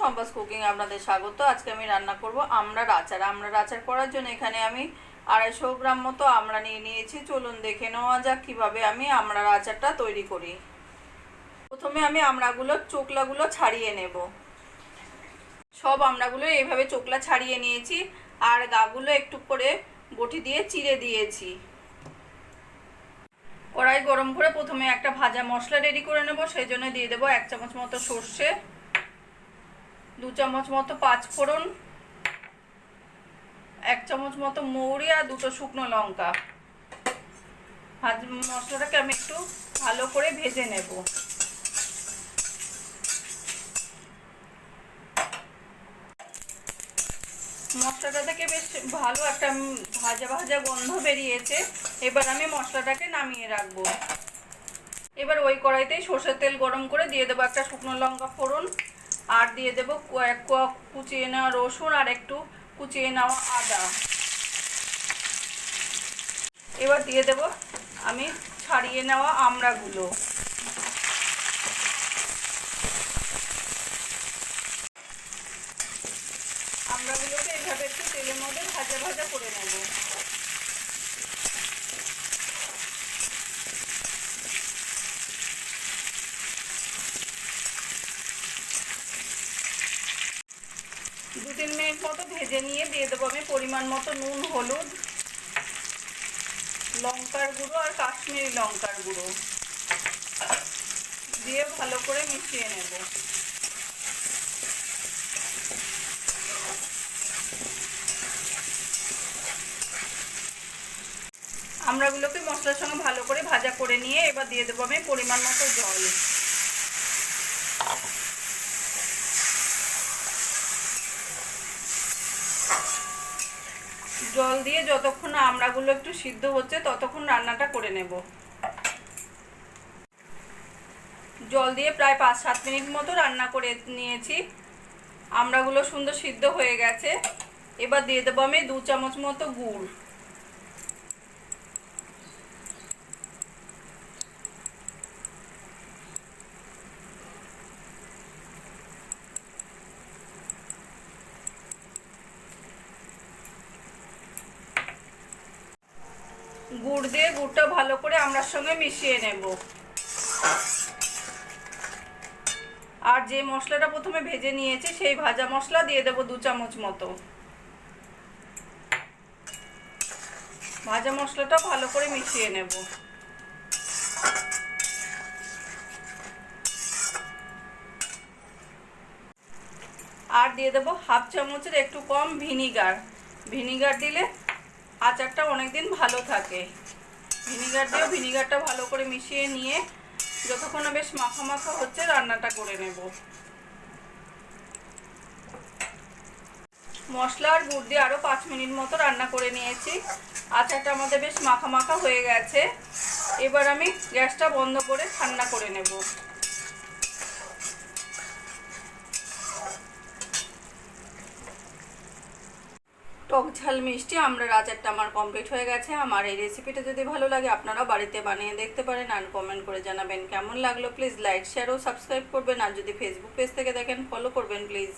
সম্পাস cooking আপনাদের স্বাগত। আজকে আমি রান্না করব আমড়ার আচার। আমড়ার আচার করার জন্য এখানে আমি আড়াইশো গ্রাম মতো আমরা নিয়ে নিয়েছি। চলুন দেখে নেওয়া যাক কীভাবে আমি আমড়ার আচারটা তৈরি করি। প্রথমে আমি আমড়াগুলোর চোকলাগুলো ছাড়িয়ে নেব। সব আমড়াগুলো এইভাবে চোকলা ছাড়িয়ে নিয়েছি আর গাগুলো একটু করে বটি দিয়ে চিড়ে দিয়েছি। কড়াই গরম করে প্রথমে একটা ভাজা মশলা রেডি করে নেব। সেই জন্য দিয়ে দেবো এক চামচ মতো সর্ষে। দু চামচ মতো পাঁচ ফোড়ন, এক চামচ মতো মৌরি আর দুটো শুকনো লঙ্কা। ভাজ, মশলাটাকে আমি একটু ভালো করে ভেজে নেব। মশলাটা থেকে বেশ ভালো একটা ভাজা ভাজা গন্ধ বেরিয়েছে। এবার আমি মশলাটাকে নামিয়ে রাখব। এবার ওই কড়াইতেই সর্ষের তেল গরম করে দিয়ে দেবো একটা শুকনো লঙ্কা ফোড়ন। আর দিয়ে দেবো এক কোয়া কুচিয়ে নেওয়া রসুন আর একটু কুচিয়ে নেওয়া আদা। এবার দিয়ে দেব আমি ছাড়িয়ে নেওয়া আমড়াগুলো। আমড়াগুলোকে এইভাবে একটু তেলের মধ্যে ভাজা ভাজা করে নেব দু তিন মিনিট মতো ভেজে নিয়ে দিয়ে দেবো। আমি পরিমাণ মতো নুন, হলুদ, লঙ্কার গুঁড়ো আর কাশ্মীরি লঙ্কার গুঁড়ো। দিয়ে ভালো করে মিশিয়ে নেব। আমরাগুলোকে মশলার সঙ্গে ভালো করে ভাজা করে নিয়ে এবার দিয়ে দেবো আমি পরিমাণ মতো জল। জল দিয়ে যতক্ষণ আমড়াগুলো একটু সিদ্ধ হচ্ছে, ততক্ষণ রান্নাটা করে নেব। জল দিয়ে প্রায় পাঁচ সাত মিনিট মতো রান্না করে নিয়েছি। আমড়াগুলো সুন্দর সিদ্ধ হয়ে গেছে। এবার দিয়ে দেবো আমি দু চামচ মতো গুড়। গুড় দিয়ে গুড়টা ভালো করে আমরার সঙ্গে মিশিয়ে নেব। আর যে মশলাটা প্রথমে ভেজে নিয়েছি, সেই ভাজা মশলা দিয়ে দেবো দু চামচ মতো। ভাজা মশলাটা ভালো করে মিশিয়ে নেব। আর দিয়ে দেবো হাফ চামচের একটু কম ভিনিগার। ভিনিগার দিলে আচারটা অনেক দিন ভালো থাকে। ভিনিগার দিয়েও ভিনিগারটা ভালো করে মিশিয়ে নিয়ে যতক্ষণ বেশ মাখা মাখা হচ্ছে রান্নাটা করে নেব। মশলা আর গুড় দিয়ে আরও পাঁচ মিনিট মতো রান্না করে নিয়েছি। আচারটা আমাদের বেশ মাখা মাখা হয়ে গেছে। এবার আমি গ্যাসটা বন্ধ করে ঠান্ডা করে নেব। টক ঝাল মিষ্টি, আমরা রাজারটা আমার কমপ্লিট হয়ে গেছে। আমার এই রেসিপিটা যদি ভালো লাগে, আপনারাও বাড়িতে বানিয়ে দেখতে পারেন আর কমেন্ট করে জানাবেন কেমন লাগল। প্লিজ লাইক শেয়ার ও সাবস্ক্রাইব করবেন। আর যদি ফেসবুক পেজ থেকে দেখেন ফলো করবেন প্লিজ